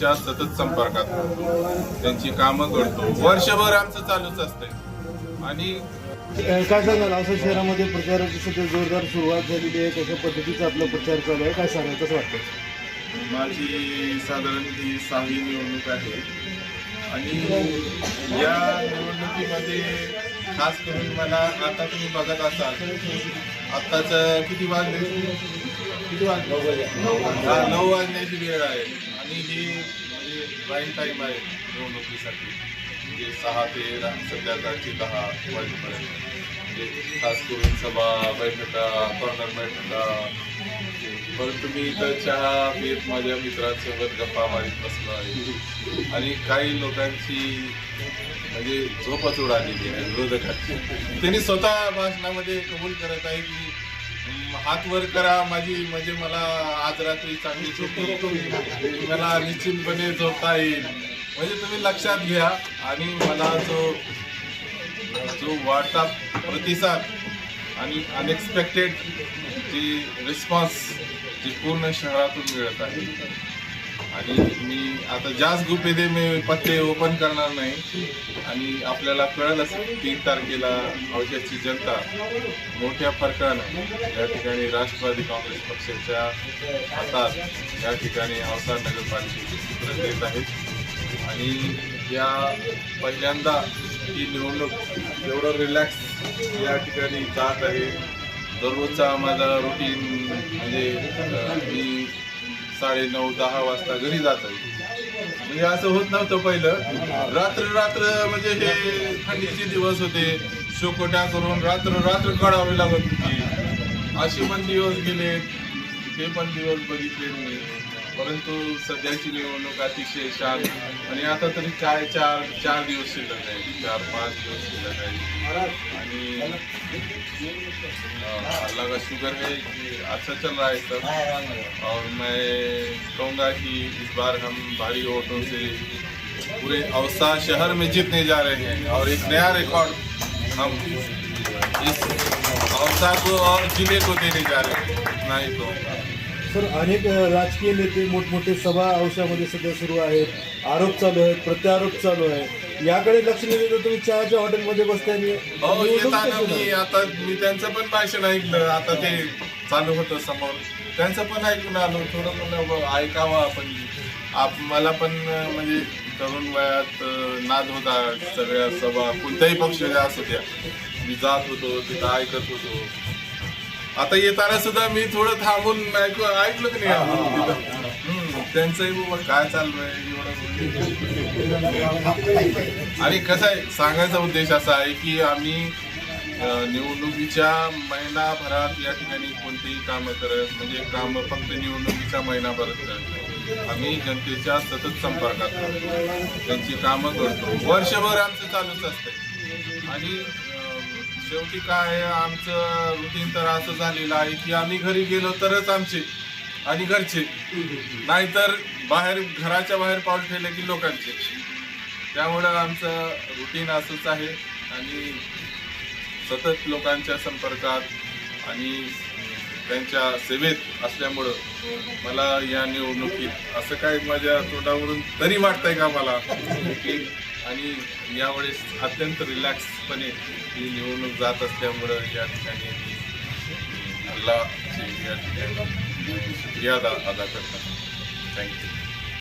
जनतेच्या सतत संपर्कात. त्यांची कामं करतो. वर्षभर आमचं चालूच असतंय. आणि काय सांगाल? असं शहरामध्ये प्रचाराची सध्या जोरदार सुरुवात झालेली आहे. कशा पद्धतीचा आपला प्रचार चालू आहे? काय सांगाल कसं वाटतं माझी साधारण ही सहावी निवडणूक आहे. आणि या निवडणुकीमध्ये खास करून मला आता तुम्ही बघत असाल आत्ताच किती वाजले? किती वाजले. हा, नऊ वाजण्याची वेळ आहे. आणि ही म्हणजे प्राईम टाईम आहे निवडणुकीसाठी. म्हणजे सहा ते सध्या संध्याकाळची दहा वाजेपर्यंत. म्हणजे खास करून सभा बैठका कॉर्नर बैठका. परंतु मी इथं चहा पीत माझ्या मित्रांसोबत गप्पा मारीत बसलो आहे आणि काही लोकांची म्हणजे झोपच उडालेली आहे विरोधकांची. त्यांनी स्वतः भाषणामध्ये कबूल करत आहे की हात वर करा माझी म्हणजे मला आज रात्री चांगली झोपी मला निश्चितपणे झोपता येईल. म्हणजे तुम्ही लक्षात घ्या आणि मला जो जो वाढता प्रतिसाद आणि अनएक्सपेक्टेड जी रिस्पॉन्स जी पूर्ण शहरातून मिळत आहे. आणि मी आता जास्त गुपिते मी पत्ते ओपन करणार नाही आणि आपल्याला कळलंच तीन तारखेला औषधची जनता मोठ्या फरकानं या ठिकाणी राष्ट्रवादी काँग्रेस पक्षाच्या हातात या ठिकाणी औसा नगरपालिकेचे सूत्र देत आहेत. आणि या पहिल्यांदा ही निवडणूक एवढं रिलॅक्स या ठिकाणी जात आहे. दररोजचा माझा रुटीन म्हणजे मी साडे नऊ दहा वाजता घरी जात आहे. म्हणजे असं होत नव्हतं पहिलं. रात्र रात्र म्हणजे हे थंडीचे दिवस होते. शोकोट्या करून रात्र रात्र काढावी लागत होती. असे पण दिवस गेले ते पण दिवस बघितले मी. परंतु सध्याची निवडणूक अतिशय शांत आणि आता तरी काय चार चार दिवस शिल्लक आहे. चार पाच दिवस शिल्लक आहे. आणि अल्लाह का है कि अच्छा चल रहा है सब. और मैं कहूँगा कि इस बार हम भारी वोटों से पूरे अवसा शहर में जीतने जा रहे हैं और एक नया रिकॉर्ड हम इस अवसा को और जिले को देने जा रहे हैं। इतना ही कहूँगा। सर अनेक राजकीय नेते मोठमोठे सभा औषधामध्ये सध्या सुरू आहेत. आरोप चालू आहेत प्रत्यारोप चालू आहे याकडे लक्ष न देता तुम्ही चहाच्या हॉटेलमध्ये बसताय आणि हो मी? आता मी त्यांचं पण भाषण ऐकलं. आता ते चालू होतं समोर. त्यांचं पण ऐकून आलो. थोडं म्हणलं ऐकावं आपण. आप मला पण अं, म्हणजे तरुण वयात अं, नाद होता सगळ्या सभा. कोणत्याही पक्षाच्या असू द्या. मी जात होतो तिथं ऐकत होतो. आता येताना सुद्धा मी थोडं थांबून ऐकू ऐकलं की नाही त्यांचंही बाबा काय चाललंय? एवढं आणि कसं आहे सांगायचा उद्देश असा आहे की आम्ही निवडणुकीच्या महिनाभरात या ठिकाणी कोणतेही कामं करत म्हणजे कामं फक्त निवडणुकीच्या महिनाभरात करत आम्ही जनतेच्या सतत संपर्कात त्यांची कामं करतो. वर्षभर आमचं चालूच असतंय. आणि शेवटी काय आमचं रुटीन तर असं झालेलं आहे की आम्ही घरी गेलो तरच आमचे आणि घरचे. नाहीतर बाहेर घराच्या बाहेर पाऊल ठेवले की लोकांचे. त्यामुळं आमचं रुटीन असंच आहे आणि सतत लोकांच्या संपर्कात आणि त्यांच्या सेवेत असल्यामुळं मला या निवडणुकीत असं काही माझ्या तोंडावरून तरी वाटतंय का मला? की आणि यावेळेस अत्यंत रिलॅक्सपणे ही निवडणूक जात असल्यामुळं या ठिकाणी मी या ठिकाणी शुक्रिया अदा अदा करतो थँक्यू